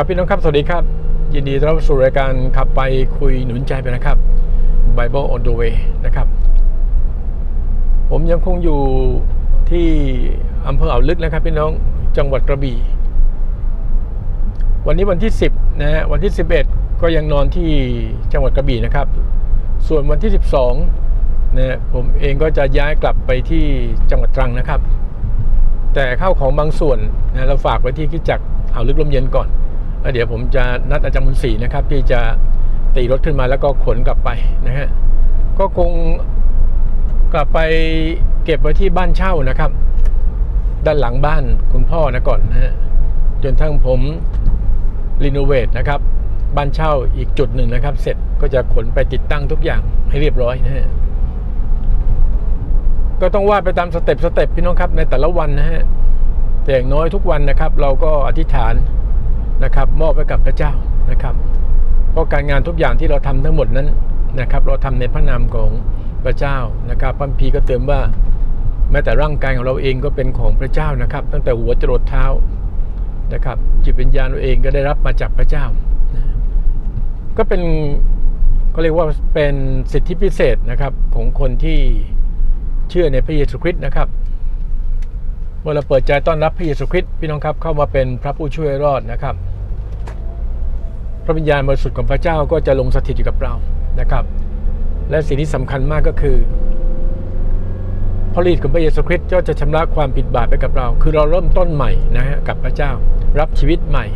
ครับพี่น้องครับ สวัสดีครับ ยินดีต้อนรับสู่รายการขับไปคุยหนุนใจไปนะครับ Bible on the way นะครับ ผมยังคงอยู่ที่อำเภออ่าวลึกนะครับพี่น้องจังหวัดกระบี่ วันนี้วันที่ 10นะฮะวันที่ 11 ก็ยังนอนที่จังหวัดกระบี่นะครับ ส่วนวันที่ 12นะฮะผมเองก็จะย้ายกลับไปที่จังหวัดตรังนะครับ แต่ข้าวของบางส่วนนะเราฝากไว้ที่คิดจักรอ่าวลึกลมเย็นก่อน แล้วเดี๋ยวผมจะนัดอาจารย์มุนศรีนะครับ ที่จะตีรถขึ้นมาแล้วก็ขนกลับไปนะฮะก็คงกลับไปเก็บไว้ที่บ้านเช่านะครับ ด้านหลังบ้านคุณพ่อนะก่อนนะฮะจนทั้งผมรีโนเวทนะครับ บ้านเช่าอีกจุดหนึ่งนะครับ เสร็จก็จะขนไปติดตั้งทุกอย่างให้เรียบร้อยนะฮะก็ต้องว่าไปตามสเต็ปสเต็ปพี่น้องครับในแต่ละวันนะฮะแต่อย่างน้อยทุกวันนะครับ เราก็อธิษฐาน นะครับมอบไว้กับพระเจ้านะครับ เพราะการงานทุกอย่างที่เราทำทั้งหมดนั้นนะครับเราทำในพระนามของพระเจ้านะครับพัมภีก็เตือนว่าแม้แต่ร่างกายของเราเองก็เป็นของพระเจ้านะครับ ตั้งแต่หัวจรดเท้านะครับจิตวิญญาณเราเองก็ได้รับมาจากพระเจ้านะก็เป็นก็เรียกว่าเป็นสิทธิพิเศษนะครับของคนที่เชื่อในพระเยซูคริสต์นะครับเมื่อเราเปิดใจต้อนรับพระเยซูคริสต์พี่น้องครับเข้ามาเป็นพระผู้ช่วยรอดนะครับ พระวิญญาณบริสุทธิ์ของพระเจ้าก็จะลงสถิตอยู่กับเรานะครับ และสิ่งที่สำคัญมากก็คือพระฤทธิ์ของพระเยซูคริสต์ก็จะชำระความผิดบาปไปกับเรา คือเราเริ่มต้นใหม่นะฮะกับพระเจ้า รับชีวิตใหม่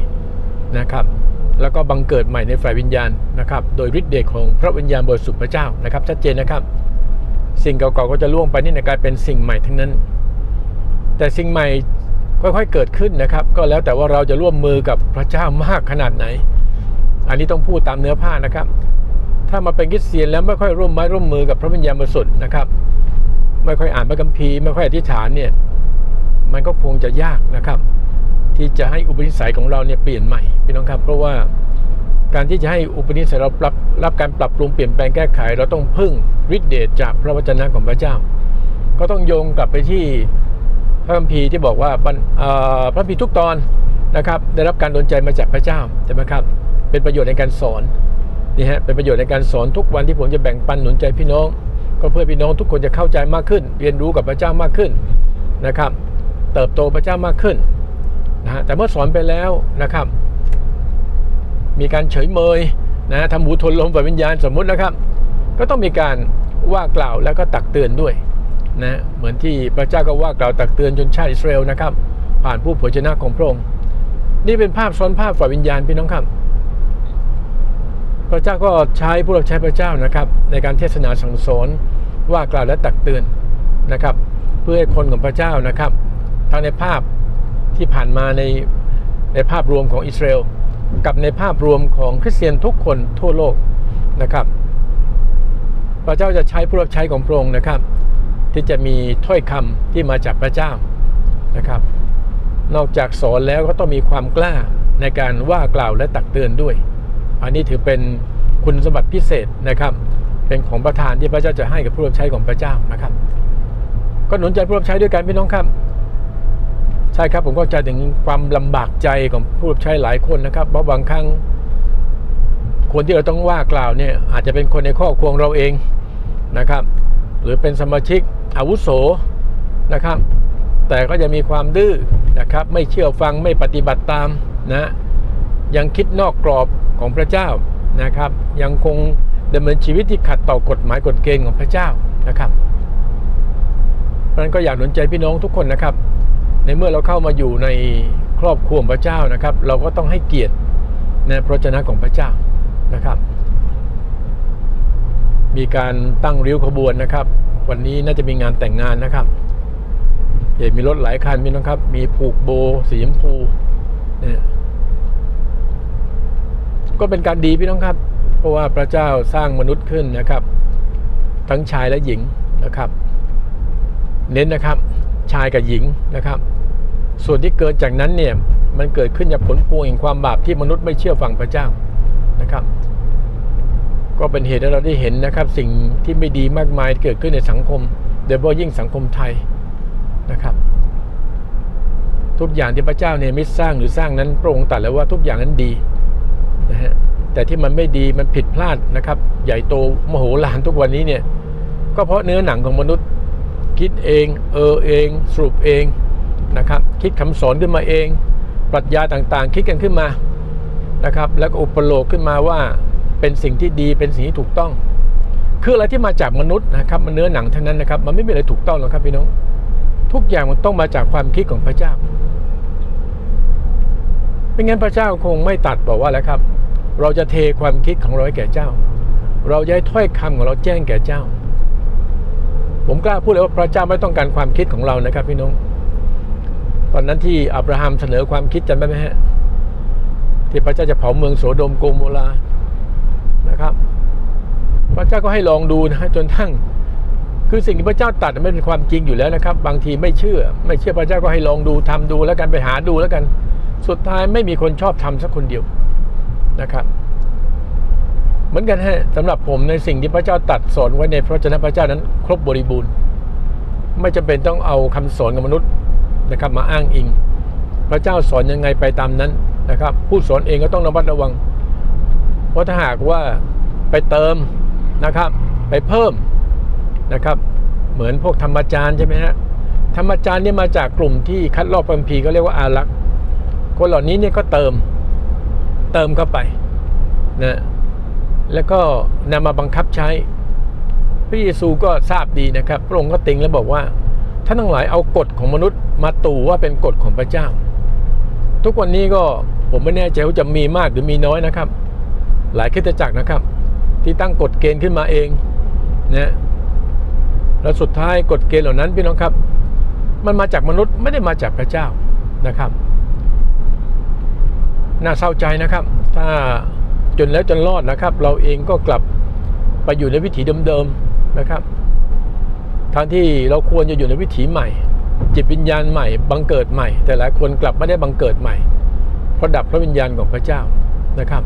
นะครับ แล้วก็บังเกิดใหม่ในฝ่ายวิญญาณนะครับ โดยฤทธิ์เดชของพระวิญญาณบริสุทธิ์พระเจ้านะครับ ชัดเจนนะครับ สิ่งเก่าๆก็จะล่วงไปนี่ในกลายเป็นสิ่งใหม่ทั้งนั้น แต่สิ่งใหม่ค่อยๆเกิดขึ้นนะครับ ก็แล้วแต่ว่าเราจะร่วมมือกับพระเจ้ามากขนาดไหน อันนี้ต้องพูดตามเนื้อผ้านะครับ ถ้ามาเป็นคริสเตียนแล้วไม่ค่อยร่วมไม้ร่วมมือกับพระวิญญาณบริสุทธิ์นะครับ ไม่ค่อยอ่านพระคัมภีร์ไม่ค่อยอธิษฐานเนี่ยมันก็คงจะยากนะครับ ที่จะให้อุปนิสัยของเราเนี่ยเปลี่ยนใหม่พี่น้องครับ เพราะว่าการที่จะให้อุปนิสัยเราปรับรับการปรับปรุงเปลี่ยนแปลงแก้ไข เราต้องพึ่งฤทธิเดชจากพระวจนะของพระเจ้า ก็ต้องโยงกลับไปที่พระคัมภีร์ที่บอกว่าพระคัมภีร์ทุกตอนนะครับ ได้รับการดลใจมาจากพระเจ้าใช่ไหมครับ เป็นประโยชน์ในการสอนนี่ฮะเป็นประโยชน์ในการสอนทุกวันที่ผมจะแบ่งปันหนุนใจพี่น้อง ก็เพื่อพี่น้องทุกคนจะเข้าใจมากขึ้น เรียนรู้กับพระเจ้ามากขึ้นนะครับ เติบโตพระเจ้ามากขึ้นนะฮะแต่เมื่อสอนไปแล้วนะครับ มีการเฉยเมยนะทำหูทนลมฝ่ายวิญญาณสมมุตินะครับ ก็ต้องมีการว่ากล่าวแล้วก็ตักเตือนด้วยนะเหมือนที่พระเจ้าก็ว่ากล่าวตักเตือนจนชาติอิสราเอลนะครับ ผ่านผู้เผยชนะของพระองค์นี่เป็นภาพซ้อนภาพฝ่ายวิญญาณพี่น้องครับ พระเจ้าก็ใช้ผู้รับใช้พระเจ้านะครับ ในการเทศนาสั่งสอนว่ากล่าวและตักเตือนนะครับ เพื่อให้คนของพระเจ้านะครับทั้งในภาพที่ผ่านมาในในภาพรวมของอิสราเอลกับในภาพรวมของคริสเตียนทุกคนทั่วโลกนะครับ พระเจ้าจะใช้ผู้รับใช้ของพระองค์นะครับ ที่จะมีถ้อยคำที่มาจากพระเจ้านะครับ นอกจากสอนแล้วก็ต้องมีความกล้าในการว่ากล่าวและตักเตือนด้วย อันนี้ถือเป็นคุณสมบัติพิเศษนะครับ เป็นของประทานที่พระเจ้าจะให้กับผู้รับใช้ของพระเจ้านะครับ ก็หนุนใจผู้รับใช้ด้วยกันพี่น้องครับใช่ครับผมก็ใจถึงความลำบากใจของผู้รับใช้หลายคนนะครับ เพราะบางครั้งคนที่เราต้องว่ากล่าวเนี่ยอาจจะเป็นคนในครอบครัวเราเองนะครับ หรือเป็นสมาชิกอาวุโสนะครับ แต่ก็จะมีความดื้อนะครับ ไม่เชื่อฟังไม่ปฏิบัติตามนะ ยังคิดนอกกรอบของพระเจ้านะครับ ยังคงดำเนินชีวิตที่ขัดต่อกฎหมายกฎเกณฑ์ของพระเจ้านะครับเพราะนั้นก็อยากหนุนใจพี่น้องทุกคนนะครับ ในเมื่อเราเข้ามาอยู่ในครอบครัวของพระเจ้านะครับ เราก็ต้องให้เกียรติในพระเจ้าของพระเจ้านะครับ มีการตั้งริ้วขบวนนะครับ วันนี้น่าจะมีงานแต่งงานนะครับเห็นมีรถหลายคันมีนะครับ มีผูกโบสีชมพูเนี่ย ก็เป็นการดีพี่น้องครับ เพราะว่าพระเจ้าสร้างมนุษย์ขึ้นนะครับ ทั้งชายและหญิงนะครับ เน้นนะครับชายกับหญิงนะครับ ส่วนที่เกิดจากนั้นเนี่ยมันเกิดขึ้นจากผลพวงแห่งความบาปที่มนุษย์ไม่เชื่อฟังพระเจ้านะครับ ก็เป็นเหตุให้เราได้เห็นนะครับ สิ่งที่ไม่ดีมากมายเกิดขึ้นในสังคมโดยเฉพาะยิ่งสังคมไทยนะครับ ทุกอย่างที่พระเจ้าเนี่ยมิสร้างหรือสร้างนั้นพระองค์ตรัดแล้วว่าทุกอย่างนั้นดี แต่ที่มันไม่ดีมันผิดพลาดนะครับ ใหญ่โตมโหฬารทุกวันนี้เนี่ย ก็เพราะเนื้อหนังของมนุษย์คิดเอง เออเอง สรุปเองนะครับ คิดคำสอนขึ้นมาเอง ปรัชญาต่างๆ คิดกันขึ้นมานะครับ แล้วก็อุปโลกขึ้นมาว่าเป็นสิ่งที่ดีเป็นสิ่งที่ถูกต้อง คืออะไรที่มาจากมนุษย์นะครับ มันเนื้อหนังทั้งนั้นนะครับ มันไม่มีอะไรถูกต้องหรอกครับพี่น้อง ทุกอย่างมันต้องมาจากความคิดของพระเจ้าไม่งั้นพระเจ้าคงไม่ตัดบอกว่าแล้วครับ เราจะเทความคิดของเราให้แก่เจ้า เราจะให้ถ้อยคำของเราแจ้งแก่เจ้า ผมกล้าพูดเลยว่าพระเจ้าไม่ต้องการความคิดของเรานะครับพี่น้อง ตอนนั้นที่อับราฮัมเสนอความคิดจำได้ไหมฮะที่พระเจ้าจะเผาเมืองโสโดมโกโมลานะครับ พระเจ้าก็ให้ลองดูนะฮะจนทั้งคือสิ่งที่พระเจ้าตัดไม่เป็นความจริงอยู่แล้วนะครับ บางทีไม่เชื่อ ไม่เชื่อพระเจ้าก็ให้ลองดูทำดูแล้วกันไปหาดูแล้วกัน สุดท้ายไม่มีคนชอบทำสักคนเดียว นะครับเหมือนกันฮะสำหรับผมในสิ่งที่พระเจ้าตัดสอนไว้ในพระเจ้าพระเจ้านั้น ครบบริบูรณ์ ไม่จำเป็นต้องเอาคำสอนของมนุษย์นะครับ มาอ้างอิง พระเจ้าสอนยังไงไปตามนั้นนะครับ ผู้สอนเองก็ต้องระมัดระวังเพราะถ้าหากว่าไปเติมนะครับ ไปเพิ่มนะครับ เหมือนพวกธรรมจารย์ใช่ไหมฮะธรรมจารย์เนี่ยมาจากกลุ่มที่คัดลอกพัมพีร์ก็เรียกว่าอารักษ์คนเหล่านี้เนี่ยก็เติม เติมเข้าไปนะแล้วก็นำมาบังคับใช้ พระเยซูก็ทราบดีนะครับ พระองค์ก็ติงแล้วบอกว่าท่านทั้งหลายเอากฎของมนุษย์มาตู่ว่าเป็นกฎของพระเจ้า ทุกวันนี้ก็ผมไม่แน่ใจว่าจะมีมากหรือมีน้อยนะครับ หลายคริสตจักรนะครับ ที่ตั้งกฎเกณฑ์ขึ้นมาเองนะแล้วสุดท้ายกฎเกณฑ์เหล่านั้นพี่น้องครับ มันมาจากมนุษย์ไม่ได้มาจากพระเจ้านะครับ น่าเศร้าใจนะครับ ถ้าจนแล้วจนรอดนะครับ เราเองก็กลับไปอยู่ในวิถีเดิมๆนะครับทางที่เราควรจะอยู่ในวิถีใหม่ จิตวิญญาณใหม่บังเกิดใหม่ แต่หลายคนกลับไม่ได้บังเกิดใหม่เพราะดับพระวิญญาณของพระเจ้านะครับ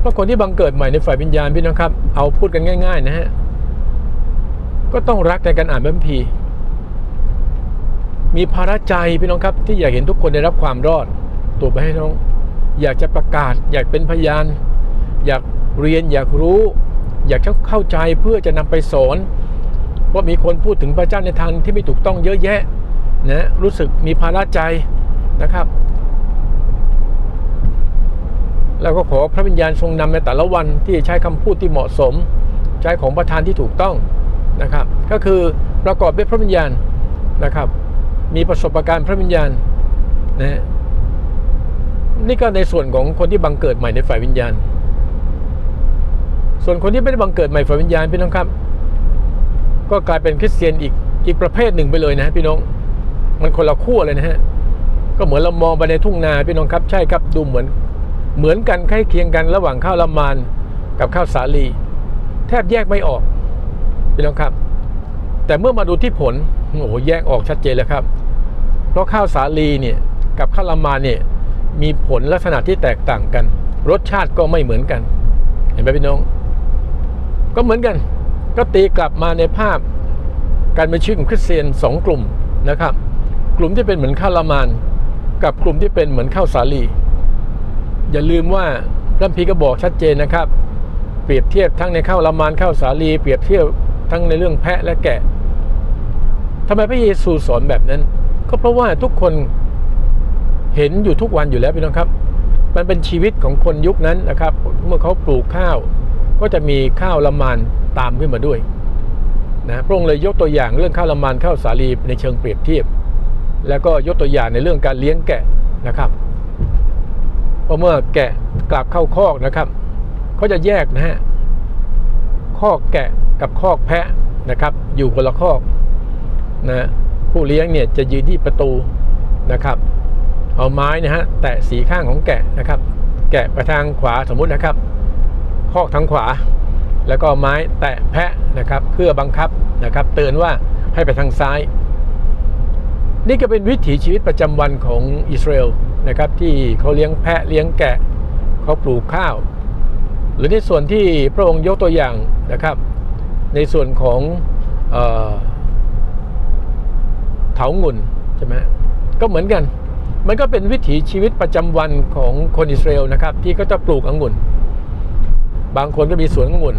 เพราะคนที่บังเกิดใหม่ในฝ่ายวิญญาณพี่น้องครับ เอาพูดกันง่าย ๆ นะฮะก็ต้องรักในการอ่านพระคัมภีร์ มีภาระใจพี่น้องครับที่อยากเห็นทุกคนได้รับความรอด ตัวไปให้น้อง อยากจะประกาศ อยากเป็นพยาน อยากเรียนอยากรู้ อยากเข้าใจเพื่อจะนำไปสอนว่ามีคนพูดถึงพระเจ้าในทางที่ไม่ถูกต้องเยอะแยะนะรู้สึกมีภาระใจนะครับ แล้วก็ขอพระวิญญาณทรงนำในแต่ละวันที่ใช้คำพูดที่เหมาะสม ใช้ของประธานที่ถูกต้องนะครับ ก็คือประกอบด้วยพระวิญญาณนะครับ มีประสบการณ์พระวิญญาณนะนี่ก็ในส่วนของคนที่บังเกิดใหม่ในฝ่ายวิญญาณ ส่วนคนที่ไม่ได้บังเกิดใหม่ฝ่ายวิญญาณพี่น้องครับ ก็กลายเป็นคริสเตียนอีกอีกประเภทหนึ่งไปเลยนะพี่น้องมันคนละขั้วเลยนะฮะก็เหมือนเรามองไปในทุ่งนาพี่น้องครับใช่ครับดูเหมือนเหมือนกันใกล้เคียงกันระหว่างข้าวละมานกับข้าวสาลี แทบแยกไม่ออกพี่น้องครับ แต่เมื่อมาดูที่ผล โอ้โหแยกออกชัดเจนแล้วครับ เพราะข้าวสาลีเนี่ยกับข้าวละมานเนี่ยมีผลลักษณะที่แตกต่างกัน รสชาติก็ไม่เหมือนกัน เห็นไหมพี่น้อง ก็เหมือนกัน ก็ตีกลับมาในภาพ การเป็นชีวิตของคริสเตียนสองกลุ่มนะครับ กลุ่มที่เป็นเหมือนข้าวละมานกับกลุ่มที่เป็นเหมือนข้าวสาลี อย่าลืมว่าพระพีก็บอกชัดเจนนะครับ เปรียบเทียบทั้งในข้าวละมานข้าวสาลี เปรียบเทียบทั้งในเรื่องแพะและแกะ ทำไมพระเยซูสอนแบบนั้น ก็เพราะว่าทุกคนเห็นอยู่ทุกวันอยู่แล้วพี่น้องครับ มันเป็นชีวิตของคนยุคนั้นนะครับ เมื่อเขาปลูกข้าว ก็จะมีข้าวละมานตามขึ้นมาด้วยนะพระองค์เลยยกตัวอย่างเรื่องข้าวละมานข้าวสาลีในเชิงเปรียบเทียบ แล้วก็ยกตัวอย่างในเรื่องการเลี้ยงแกะนะครับพราะเมื่อแกะกลับเข้าคอกนะครับเขาจะแยกนะฮะคอกแกะกับคอกแพะนะครับ อยู่คนละคอก นะผู้เลี้ยงเนี่ยจะยืนที่ประตูนะครับ เอาไม้นะฮะแตะสีข้างของแกะนะครับ แกะไปทางขวาสมมุตินะครับคอกทางขวา แล้วก็ไม้แตะแพะนะครับเพื่อบังคับนะครับ เตือนว่าให้ไปทางซ้าย นี่ก็เป็นวิถีชีวิตประจำวันของอิสราเอลนะครับ ที่เขาเลี้ยงแพะเลี้ยงแกะเขาปลูกข้าว หรือในส่วนที่พระองค์ยกตัวอย่างนะครับ ในส่วนของออ เถางุ่นใช่ไหมก็เหมือนกัน มันก็เป็นวิถีชีวิตประจำวันของคนอิสราเอลนะครับ ที่ก็จะปลูกองุ่น บางคนก็มีสวนองุ่น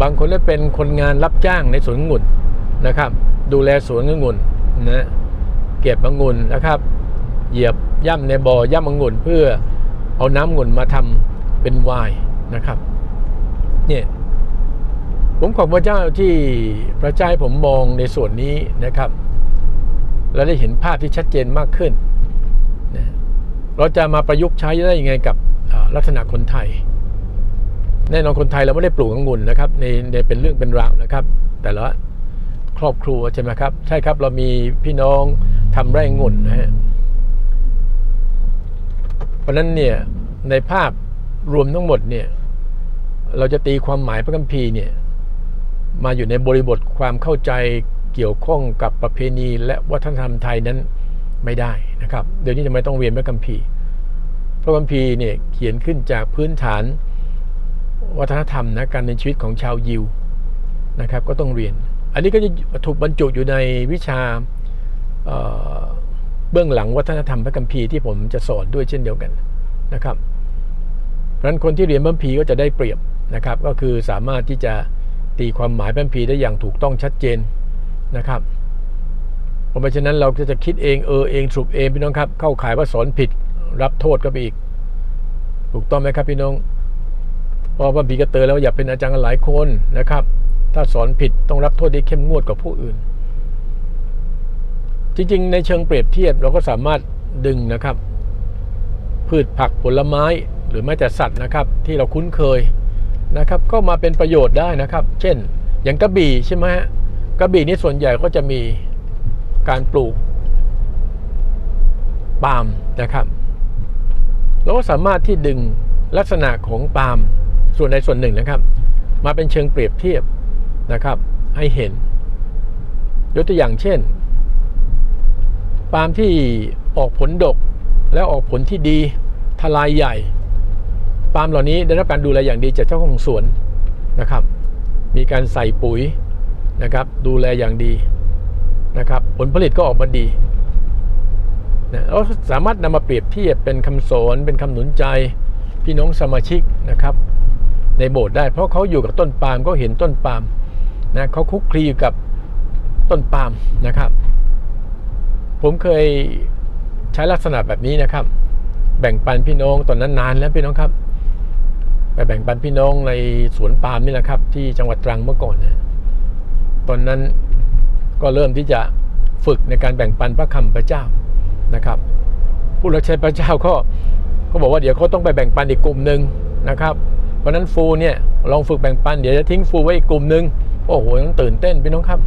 บางคนก็เป็นคนงานรับจ้างในสวนองุ่นนะครับ ดูแลสวนองุ่นนะเก็บองุ่นนะครับ เหยียบย่ำในบ่อย่ำองุ่นเพื่อเอาน้ำองุ่นมาทำเป็นไวน์นะครับเนี่ยผมขอบพระเจ้าที่พระเจ้าให้ผมมองในส่วนนี้นะครับ และได้เห็นภาพที่ชัดเจนมากขึ้นนะเราจะมาประยุกต์ใช้ได้ยังไงกับลักษณะคนไทย แน่นอนคนไทยเราไม่ได้ปลูกองุ่นนะครับในในเป็นเรื่องเป็นราวนะครับ แต่ละครอบครัวใช่ไหมครับ ใช่ครับเรามีพี่น้องทำไร่องุ่นนะฮะเพราะนั้นเนี่ยในภาพรวมทั้งหมดเนี่ยเราจะตีความหมายพระคัมภีร์เนี่ยมาอยู่ในบริบทความเข้าใจ เกี่ยวข้องกับประเพณีและวัฒนธรรมไทยนั้นไม่ได้นะครับเดี๋ยวนี้จะไม่ต้องเรียนพระคัมภีร์พระคัมภีร์เนี่ยเขียนขึ้นจากพื้นฐานวัฒนธรรมนะการเป็นชีวิตของชาวยิวนะครับก็ต้องเรียน อันนี้ก็จะถูกบรรจุอยู่ในวิชาเเบื้องหลังวัฒนธรรมพระคัมภีร์ที่ผมจะสอนด้วยเช่นเดียวกันนะครับเพราะฉะนั้นคนที่เรียนพระคัมภีร์ก็จะได้เปรียบนะครับ ก็คือสามารถที่จะตีความหมายพระคัมภีร์ได้อย่างถูกต้องชัดเจน นะครับเพราะฉะนั้นเราก็จะคิดเองเออเองสรุปเองพี่น้องครับ เข้าข่ายว่าสอนผิดรับโทษก็ไปอีก ถูกต้องไหมครับพี่น้องเพราะพระบีก็เตือแล้วอย่าเป็นอาจารย์กันหลายคนนะครับ ถ้าสอนผิดต้องรับโทษที่เข้มงวดกว่าผู้อื่น จริงๆ ในเชิงเปรียบเทียบเราก็สามารถดึงนะครับ พืชผักผลไม้หรือแม้แต่สัตว์นะครับ ที่เราคุ้นเคยนะครับ ก็มาเป็นประโยชน์ได้นะครับ เช่น อย่างกระบี่ใช่ไหมฮะ กระบี่นี่ส่วนใหญ่ก็จะมีการปลูกปาล์มนะครับเราก็สามารถที่ดึงลักษณะของปาล์มส่วนใดส่วนหนึ่งนะครับ มาเป็นเชิงเปรียบเทียบนะครับ ให้เห็น ยกตัวอย่างเช่น ปาล์มที่ออกผลดกและออกผลที่ดีทลายใหญ่ ปาล์มเหล่านี้ได้รับการดูแลอย่างดีจากเจ้าของสวนนะครับ มีการใส่ปุ๋ย นะครับ ดูแลอย่างดีนะครับ ผลผลิตก็ออกมาดีนะเราสามารถนำมาเปรียบเทียบเป็นคำสอนเป็นคำหนุนใจพี่น้องสมาชิกนะครับ ในโบสถ์ได้เพราะเขาอยู่กับต้นปาล์มเขาเห็นต้นปาล์มนะเขาคุกคลีอยู่กับต้นปาล์มนะครับ ผมเคยใช้ลักษณะแบบนี้นะครับ แบ่งปันพี่น้องตอนนั้นนานแล้วพี่น้องครับไปแบ่งปันพี่น้องในสวนปาล์มนี่แหละครับ ที่จังหวัดตรังเมื่อก่อนนะ ตอนนั้นก็เริ่มที่จะฝึกในการแบ่งปันพระคำพระเจ้านะครับ ผู้รับใช้พระเจ้าก็ก็บอกว่าเดี๋ยวเขาต้องไปแบ่งปันอีกกลุ่มหนึ่งนะครับเพราะนั้นฟูเนี่ยลองฝึกแบ่งปันเดี๋ยวจะทิ้งฟูไว้อีกกลุ่มหนึ่งโอ้โหต้องตื่นเต้นพี่น้องครับ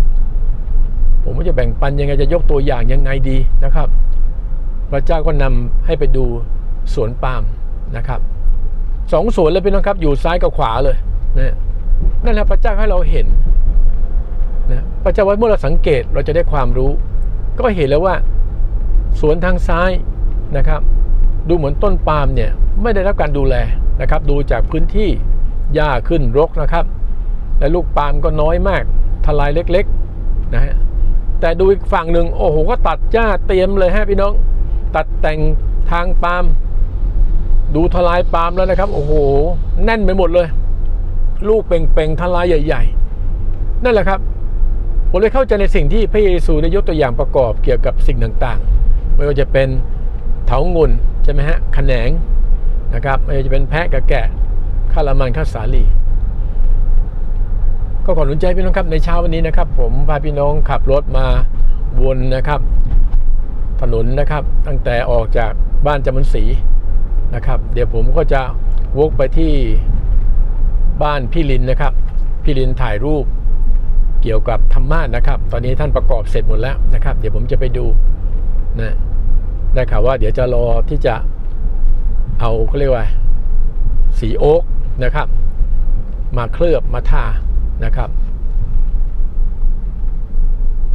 ผมว่าจะแบ่งปันยังไงจะยกตัวอย่างยังไงดีนะครับ พระเจ้าก็นำให้ไปดูสวนปาล์มนะครับสองสวนเลยพี่น้องครับอยู่ซ้ายกับขวาเลยนะนั่นแหละพระเจ้าให้เราเห็น นะพระเจ้าว่าเมื่อเราสังเกตเราจะได้ความรู้ ก็เห็นแล้วว่า สวนทางซ้ายนะครับ ดูเหมือนต้นปาล์มเนี่ยไม่ได้รับการดูแลนะครับ ดูจากพื้นที่หญ้าขึ้นรกนะครับ และลูกปาล์มก็น้อยมากทลายเล็กๆนะฮะแต่ดูอีกฝั่งหนึ่งโอ้โหก็ตัดหญ้าเตรียมเลยฮะพี่น้อง ตัดแต่งทางปาล์มดูทลายปาล์มแล้วนะครับ โอ้โห แน่นไปหมดเลย ลูกเป่งๆทลายใหญ่ ๆ นั่นแหละครับ ผมเลยเข้าใจในสิ่งที่พระเยซูได้ยกตัวอย่างประกอบเกี่ยวกับสิ่งต่างๆ ไม่ว่าจะเป็นเถางุ่นใช่ไหมฮะขแขนงนะครับไม่ว่าจะเป็นแพะกับแกะข้าละมันข้าสาลี ก็ขอหนุนใจพี่น้องครับในเช้าวันนี้นะครับ ผมพาพี่น้องขับรถมาวนนะครับ ถนนนะครับ ตั้งแต่ออกจากบ้านจำมันศรีนะครับ เดี๋ยวผมก็จะวกไปที่บ้านพี่ลินนะครับ พี่ลินถ่ายรูป เกี่ยวกับธรรมะนะครับ ตอนนี้ท่านประกอบเสร็จหมดแล้วนะครับ เดี๋ยวผมจะไปดูนะได้ข่าวว่าเดี๋ยวจะรอที่จะเอาเขาเรียกว่าสีโอ๊กนะครับ มาเคลือบมาทานะครับ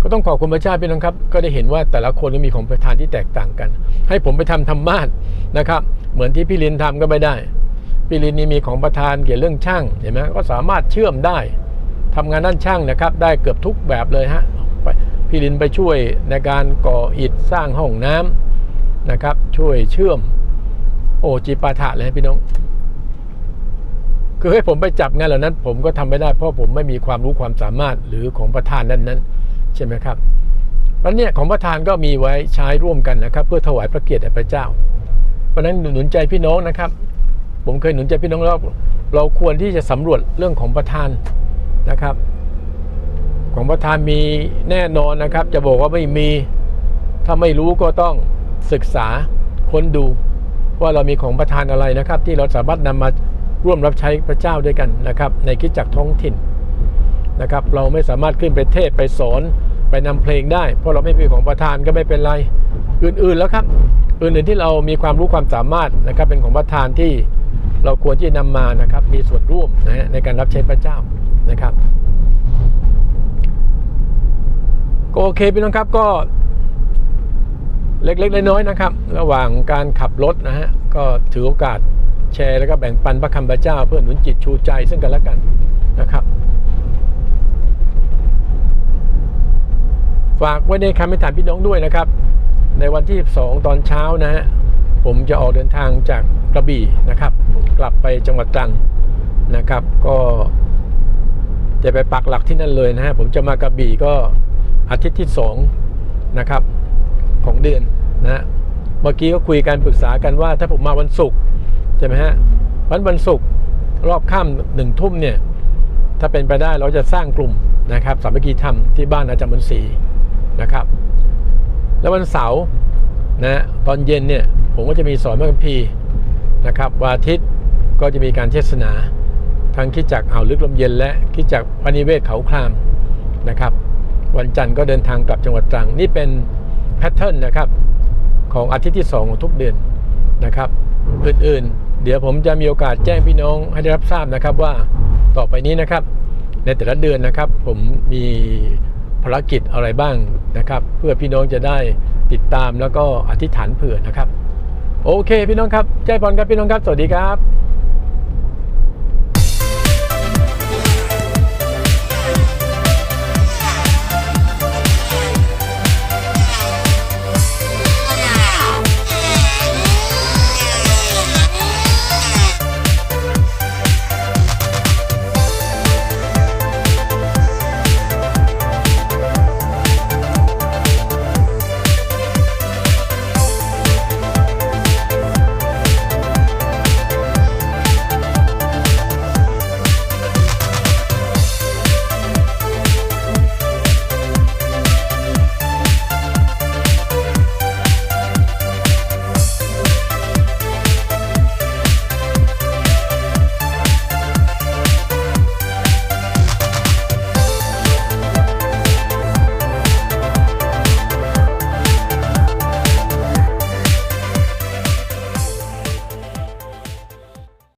ก็ต้องขอบคุณพระเจ้าพี่น้องครับ ก็ได้เห็นว่าแต่ละคนก็มีของประทานที่แตกต่างกัน ให้ผมไปทำธรรมาสนะครับ เหมือนที่พี่ลินทำก็ไม่ได้พี่ลินนี่มีของประทานเกี่ยวเรื่องช่างเห็นไหมก็สามารถเชื่อมได้ ทำงานด้านช่างนะครับ ได้เกือบทุกแบบเลยฮะพี่ลินไปช่วยในการก่ออิฐสร้างห้องน้ำนะครับ ช่วยเชื่อม โอจีปาถะเลยพี่น้อง คือให้ผมไปจับงานเหล่านั้น ผมก็ทำไม่ได้เพราะผมไม่มีความรู้ความสามารถหรือของประธานนั้นนั้นๆใช่ไหมครับเพราะเนี่ยของประธานก็มีไว้ใช้ร่วมกันนะครับ เพื่อถวายพระเกียรติแด่พระเจ้า เพราะฉะนั้นหนุนใจพี่น้องนะครับ ผมเคยหนุนใจพี่น้องแล้วเราควรที่จะสำรวจเรื่องของประธาน นะครับ ของประธานมีแน่นอนนะครับ จะบอกว่าไม่มี ถ้าไม่รู้ก็ต้องศึกษาค้นดู ว่าเรามีของประทานอะไรนะครับ ที่เราสามารถนำมาร่วมรับใช้พระเจ้าด้วยกันนะครับ ในคิดจักท้องถิ่นนะครับ เราไม่สามารถขึ้นไปเทศไปสอนไปนำเพลงได้ เพราะเราไม่มีของประทานก็ไม่เป็นไรอื่นๆแล้วครับ อื่นๆที่เรามีความรู้ความสามารถนะครับ เป็นของประทานที่เราควรที่จะนำมานะครับ มีส่วนร่วมนะฮะในการรับใช้พระเจ้า นะครับก็โอเคพี่น้องครับก็เล็กๆน้อยๆนะครับ ระหว่างการขับรถนะฮะก็ถือโอกาสแชร์แล้วก็แบ่งปันพระคำพระเจ้า เพื่อหนุนจิตชูใจซึ่งกันและกันนะครับ ฝากไว้ในคำให้ฐานพี่น้องด้วยนะครับ ในวันที่ 2 ตอนเช้านะฮะผมจะออกเดินทางจากกระบี่นะครับ กลับไปจังหวัดตรังนะครับ ก็ จะไปปักหลักที่นั่นเลยนะฮะผมจะมากระบี่ก็อาทิตย์ที่2นะครับของเดือนนะเมื่อกี้ก็คุยกันปรึกษากันว่า ถ้าผมมาวันศุกร์ใช่ไหมฮะวันวันศุกร์รอบค่ำหนึ่งทุ่มเนี่ยถ้าเป็นไปได้เราจะสร้างกลุ่มนะครับสามัคคีธรรมที่บ้านอาจารย์มนศรีนะครับ แล้ววันเสาร์นะตอนเย็นเนี่ยผมก็จะมีสอนพระคัมภีร์นะครับวันอาทิตย์ก็จะมีการเทศนา ทั้งคิดจากอ่าวลึกลมเย็นและคิดจากพระนิเวศเขาครามนะครับ วันจันทร์ก็เดินทางกลับจังหวัดตรัง นี่เป็นแพทเทิร์นนะครับของอาทิตย์ที่ 2 ของทุกเดือนนะครับ อื่นๆ เดี๋ยวผมจะมีโอกาสแจ้งพี่น้องให้ได้รับทราบนะครับว่าต่อไปนี้นะครับ ในแต่ละเดือนนะครับ ผมมีภารกิจอะไรบ้างนะครับ เพื่อพี่น้องจะได้ติดตามแล้วก็อธิษฐานเผื่อนะครับ โอเค พี่น้องครับใจพรครับพี่น้องครับ สวัสดีครับ